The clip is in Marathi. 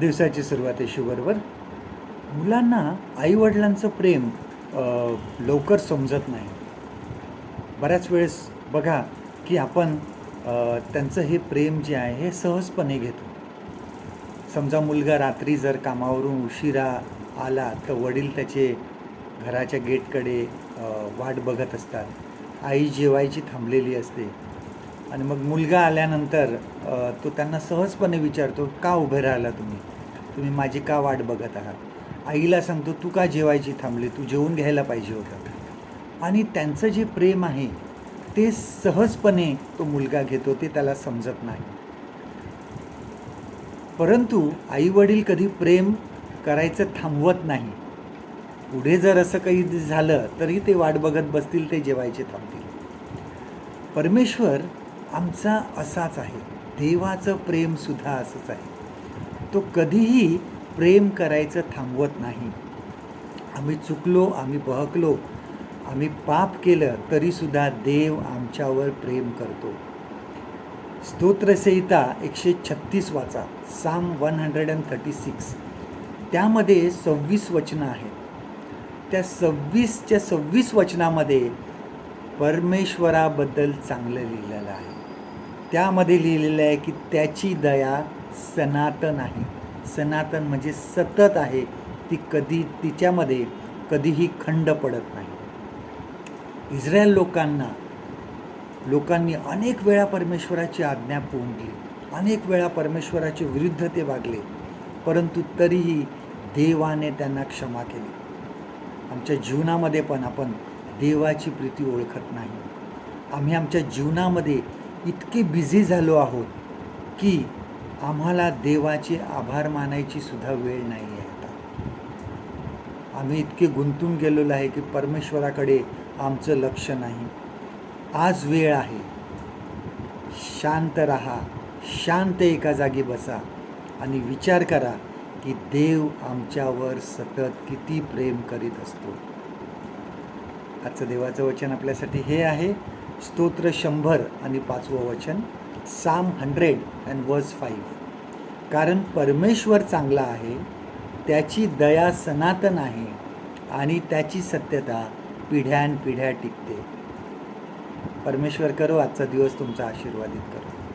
दिवसाची सुरुवात आहे शुगरवर. मुलांना आईवडिलांचं प्रेम लवकर समजत नाही. बऱ्याच वेळेस बघा की आपण त्यांचं हे प्रेम जे आहे हे सहजपणे घेतो. समजा मुलगा रात्री जर कामावरून उशिरा आला तर वडील त्याचे घराच्या गेटकडे वाट बघत असतात. आई जेवायची थांबलेली असते. आणि मग मुलगा आल्यानंतर तो त्यांना सहजपणे विचारतो का उभे राहिला तुम्ही? तुम्ही माझी का वाट बघत आहात? आईला सांगतो तू का जेवायची थांबली? तू जेवून घ्यायला पाहिजे होतं. आणि त्यांचं जे प्रेम आहे ते सहजपणे तो मुलगा घेतो ते त्याला समजत नाही. परंतु आईवडील कधी प्रेम करायचं थांबवत नाही. पुढे जर असं काही झालं तरी ते वाट बघत बसतील ते जेवायचे थांबतील. परमेश्वर आमचा असाच आहे. देवाचं प्रेमसुद्धा असंच आहे. तो कधीही प्रेम करायचं थांबवत नाही. आम्ही चुकलो आम्ही बहकलो आम्ही पाप केलं तरीसुद्धा देव आमच्यावर प्रेम करतो. स्तोत्रसंहिता एकशे छत्तीस वाचा psalm one hundred and thirty six त्यामध्ये सव्वीस वचनं आहेत. त्या सव्वीसच्या सव्वीस वचनामध्ये परमेश्वराबद्दल चांगलं लिहिलेलं आहे. त्यामध्ये लिहिलेलं आहे की त्याची दया सनातन आहे. सनातन म्हणजे सतत आहे. ती कधी तिच्यामध्ये कधीही खंड पडत नाही. इस्रायल लोकांना लोकांनी अनेक वेळा परमेश्वराची आज्ञा पोंगली अनेक वेळा परमेश्वराच्या विरुद्ध ते वागले. परंतु तरीही देवाने त्यांना क्षमा केली. आमच्या जीवनामध्ये पण आपण देवाची प्रीती ओळखत नाही. आम्ही आमच्या जीवनामध्ये इतके बिझी झालो आहोत की आम्हाला देवाचे आभार मानायची सुद्धा वेळ नाही आहे आता. आम्ही इतके गुंतून गेलेलो आहे की परमेश्वराकडे आमचं लक्ष नाही. आज वेळ आहे. शांत रहा शांत एका जागी बसा आणि विचार करा की देव आमच्यावर सतत किती प्रेम करीत असतो. आजचं देवाचं वचन आपल्यासाठी हे आहे. स्तोत्र शंभर आणि पाचवं वचन psalm hundred and verse five कारण परमेश्वर चांगला आहे त्याची दया सनातन आहे आणि त्याची सत्यता पिढ्यानपिढ्या टिकते. परमेश्वर करो आजचा दिवस तुमचा आशीर्वादित करो.